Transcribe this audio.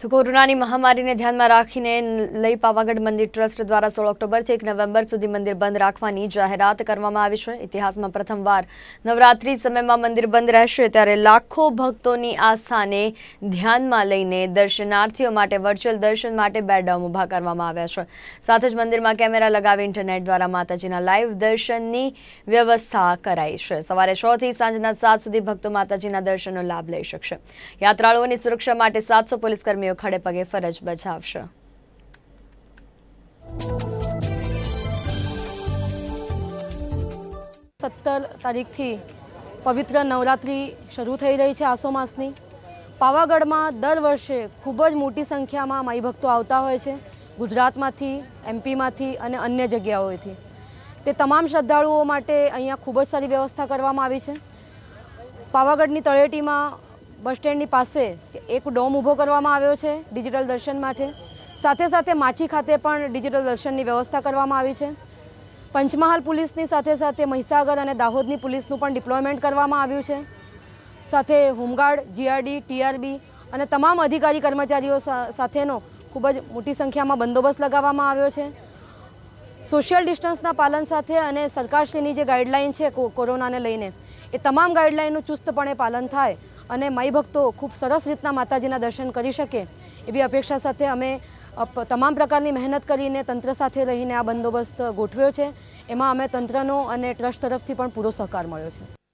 તો કોરોનાની મહામારીને ધ્યાનમાં રાખીને લઈ પાવાગઢ મંદિર ટ્રસ્ટ દ્વારા સોળ ઓક્ટોબરથી એક નવેમ્બર સુધી મંદિર બંધ રાખવાની જાહેરાત કરવામાં આવી છે. ઇતિહાસમાં પ્રથમવાર નવરાત્રી સમયમાં મંદિર બંધ રહેશે ત્યારે લાખો ભક્તોની આસ્થાને ધ્યાનમાં લઈને દર્શનાર્થીઓ માટે વર્ચ્યુઅલ દર્શન માટે બે ડમ ઊભા કરવામાં આવ્યા છે. સાથે જ મંદિરમાં કેમેરા લગાવી ઇન્ટરનેટ દ્વારા માતાજીના લાઈવ દર્શનની વ્યવસ્થા કરાઈ છે. સવારે છ થી સાંજના સાત સુધી ભક્તો માતાજીના દર્શનનો લાભ લઈ શકશે. યાત્રાળુઓની સુરક્ષા માટે સાતસો પોલીસ કર્મીઓ ખડે પગે ફરજ બજાવશે. સત્તર તારીખથી પવિત્ર નવરાત્રિ શરૂ થઈ રહી છે આસો માસની. પાવાગઢમાં દર વર્ષે ખૂબ જ મોટી સંખ્યામાં માઈ ભક્તો આવતા હોય છે. ગુજરાતમાંથી, એમપીમાંથી અને અન્ય જગ્યાઓએથી. તે તમામ શ્રદ્ધાળુઓ માટે અહીંયા ખૂબ જ સારી વ્યવસ્થા કરવામાં આવી છે. પાવાગઢની તળેટીમાં બસ સ્ટેન્ડની પાસે એક ડોમ ઊભો કરવામાં આવ્યો છે ડિજિટલ દર્શન માટે. સાથે સાથે માછી ખાતે પણ ડિજિટલ દર્શનની વ્યવસ્થા કરવામાં આવી છે. પંચમહાલ પોલીસની સાથે સાથે મહીસાગર અને દાહોદની પોલીસનું પણ ડિપ્લોયમેન્ટ કરવામાં આવ્યું છે. સાથે હોમગાર્ડ, જીઆરડી, ટીઆરબી અને તમામ અધિકારી કર્મચારીઓ સાથેનો ખૂબ જ મોટી સંખ્યામાં બંદોબસ્ત લગાવવામાં આવ્યો છે. સોશિયલ ડિસ્ટન્સના પાલન સાથે અને સરકારશ્રીની જે ગાઈડલાઇન છે કોરોનાને લઈને, એ તમામ ગાઈડલાઇનનું ચુસ્તપણે પાલન થાય અને માઈ ભક્તો ખૂબ સરસ રીતના માતાજીના દર્શન કરી શકે એવી અપેક્ષા સાથે અમે તમામ પ્રકારની મહેનત કરીને તંત્ર સાથે રહીને આ બંદોબસ્ત ગોઠવ્યો છે. એમાં અમે તંત્રનો અને ટ્રસ્ટ તરફથી પણ પૂરો સહકાર મળ્યો છે.